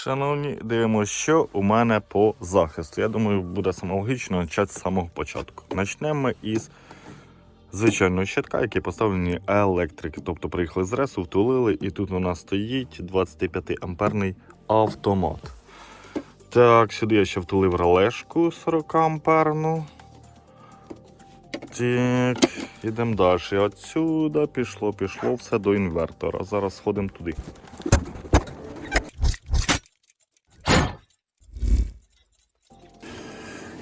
Шановні, дивимося, що у мене по захисту. Я думаю, буде саме логічно почати з самого початку. Почнемо ми із звичайного щитка, який поставлені електрики. Тобто приїхали з ресу, втулили, і тут у нас стоїть 25 амперний автомат. Так, сюди я ще втулив релешку 40 амперну. Так, ідемо далі. Отсюди пішло, пішло все до інвертора. Зараз сходимо туди.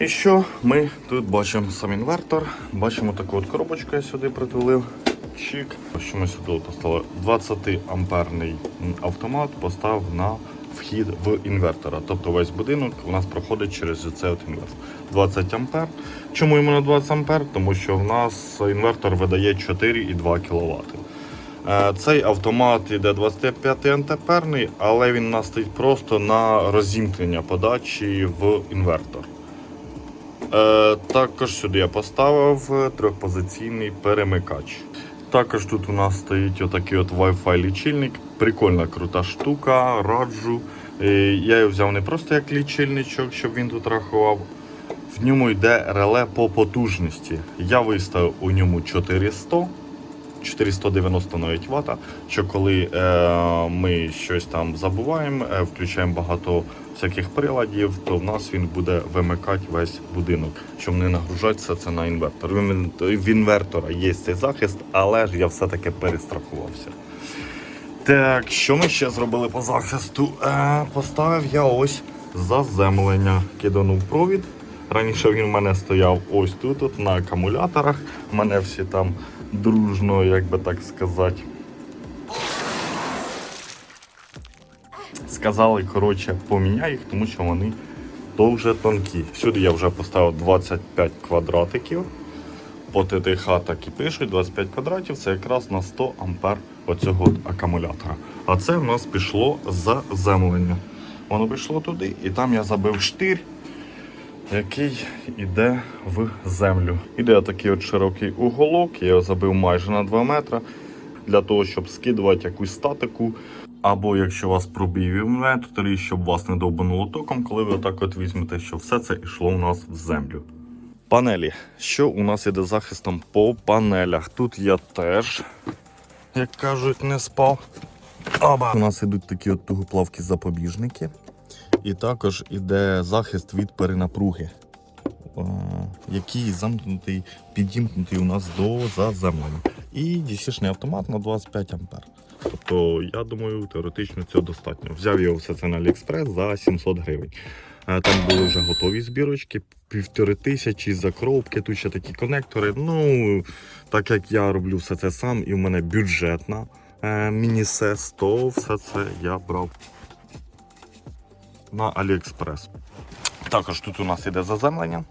І що ми тут бачимо сам інвертор, бачимо таку от коробочку, я сюди притулив. Чик. Що ми сюди поставили? 20 амперний автомат постав на вхід в інвертора. Тобто весь будинок у нас проходить через цей от інвертор. 20 ампер. Чому йому на 20 ампер? Тому що в нас інвертор видає 4,2 кВт. Е, Цей автомат йде 25 антиперний, але він у нас стоїть просто на розімкнення подачі в інвертор. Е, також сюди я поставив е, трьохпозиційний перемикач. Також тут у нас стоїть отакий от Wi-Fi лічильник. Прикольна крута штука, раджу. Е, я його взяв не просто як лічильничок, щоб він тут рахував. В ньому йде реле по потужності. Я виставив у ньому 400. 490 навіть вата, що коли е, ми щось там забуваємо, е, включаємо багато всяких приладів, то в нас він буде вимикати весь будинок, щоб не нагружати все це на інвертор. В інвертора є цей захист, але ж я все-таки перестрахувався. Так, що ми ще зробили по захисту? Е, поставив я ось заземлення. Киданув провід. Раніше він у мене стояв ось тут, от, на акумуляторах. Мене всі там дружно, як би так сказати. Сказали, коротше, поміняй їх, тому що вони дуже тонкі. Сюди я вже поставив 25 квадратиків. По ТТХ так і пишуть, 25 квадратів це якраз на 100 ампер оцього акумулятора. А це в нас пішло заземлення. Воно пішло туди, і там я забив штир, який йде в землю. Іде такий от широкий уголок, я його забив майже на 2 метри для того, щоб скидувати якусь статику. Або якщо вас пробій в інвенторі, щоб вас не довбануло током, коли ви отак от візьмете, щоб все це йшло у нас в землю. Панелі. Що у нас іде захистом по панелях? Тут я теж, як кажуть, не спав. Оба. У нас ідуть такі от тугоплавкі запобіжники. І також іде захист від перенапруги, е, який замкнутий, підімкнутий у нас до заземлення. І DC-шний автомат на 25 А. Тобто, я думаю, теоретично цього достатньо. Взяв його все це на AliExpress за 700 гривень. Е, Там були вже готові збірочки, півтори тисячі закровки, тут ще такі конектори. Ну, так як я роблю все це сам, і в мене бюджетна е, міні-сес, то все це я брав на AliExpress. Також тут у нас іде заземлення.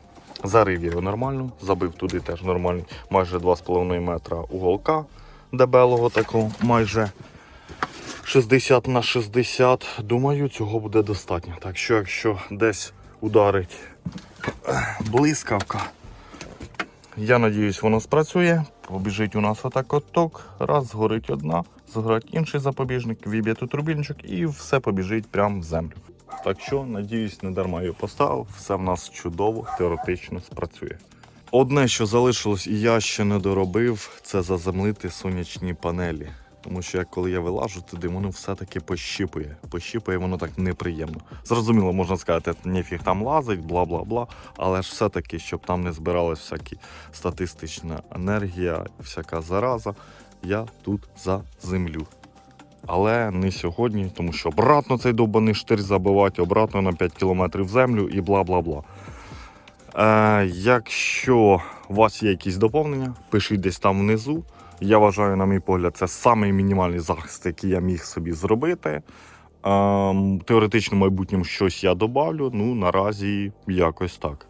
Зарив його нормально, забив туди теж нормальний, майже 2,5 метра уголка дебелого такого, майже 60 на 60. Думаю, цього буде достатньо. Так що, якщо десь ударить блискавка, я надіюсь, воно спрацює. Побіжить у нас отак от ток. Раз, згорить одна, згорить інший запобіжник, віб'є тут рубільничок і все побіжить прямо в землю. Так що, надіюсь, не дарма його поставив. Все в нас чудово, теоретично спрацює. Одне, що залишилось, і я ще не доробив, це заземлити сонячні панелі. Тому що як коли я вилажу туди, воно все-таки пощіпує. Пощіпує воно так неприємно. Зрозуміло, можна сказати, ніфіг там лазить, бла бла бла. Але ж все-таки, щоб там не збиралась всякі статистична енергія, всяка зараза, я тут заземлю. Але не сьогодні, тому що обратно цей довбаний штир забивати, обратно на 5 км в землю і бла бла бла. Е, якщо у вас є якісь доповнення, пишіть десь там внизу. Я вважаю, на мій погляд, це самий мінімальний захист, який я міг собі зробити. Ем, теоретично, в майбутньому щось я добавлю. Ну, наразі якось так.